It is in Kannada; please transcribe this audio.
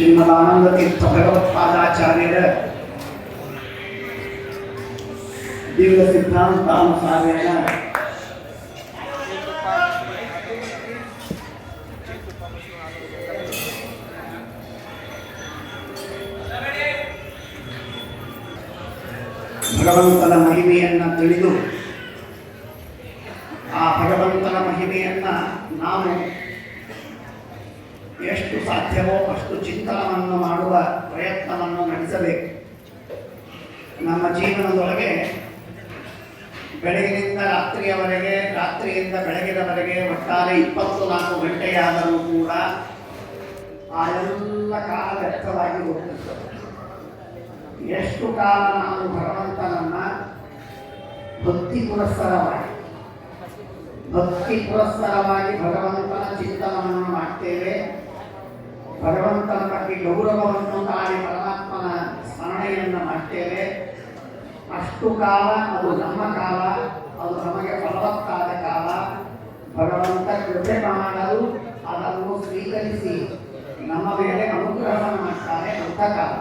ಶ್ರೀಮದಾನಂದ ತೀರ್ಥ ಭಗವತ್ಪಾದಾಚಾರ್ಯರ ದಿವ್ಯ ಸಿದ್ಧಾಂತಾನುಸಾರೇಣ ಭಗವಂತನ ಮಹಿಮೆಯನ್ನು ತಿಳಿದು ಆ ಭಗವಂತನ ಮಹಿಮೆಯನ್ನು ನಾವು ಎಷ್ಟು ಸಾಧ್ಯವೋ ಅಷ್ಟು ಚಿಂತನವನ್ನು ಮಾಡುವ ಪ್ರಯತ್ನವನ್ನು ನಡೆಸಬೇಕು. ನಮ್ಮ ಜೀವನದೊಳಗೆ ಬೆಳಗಿನಿಂದ ರಾತ್ರಿಯವರೆಗೆ, ರಾತ್ರಿಯಿಂದ ಬೆಳಗಿನವರೆಗೆ ಒಟ್ಟಾರೆ ಇಪ್ಪತ್ತು ನಾಲ್ಕು ಗಂಟೆಯಾದರೂ ಕೂಡ ಆ ಎಲ್ಲ ಕಾಲ ವ್ಯರ್ಥವಾಗಿ ಹೋಗ್ತಿರ್ತದೆ ಎಷ್ಟು ಕಾಲ ನಾವು ಭಗವಂತನನ್ನ ಭಕ್ತಿ ಪುರಸ್ಸರವಾಗಿ ಭಕ್ತಿ ಪುರಸ್ಸರವಾಗಿ ಭಗವಂತನ ಭಗವಂತನ ಬಗ್ಗೆ ಗೌರವವನ್ನು ತಾಳಿ ಪರಮಾತ್ಮನ ಸ್ಮರಣೆಯನ್ನು ಮಾಡ್ತೇವೆ. ಅಷ್ಟು ಕಾಲ, ಅದು ನಮ್ಮ ಕಾಲ, ಅದು ನಮಗೆ ಫಲವತ್ತಾದ ಕಾಲ. ಭಗವಂತ ಕೃಪೆ ಮಾಡಲು ಅದನ್ನು ಸ್ವೀಕರಿಸಿ, ನಮ್ಮ ಮೇಲೆ ಅನುಗ್ರಹ ಮಾಡ್ತಾರೆ ಅಂತ ಕಾಲ.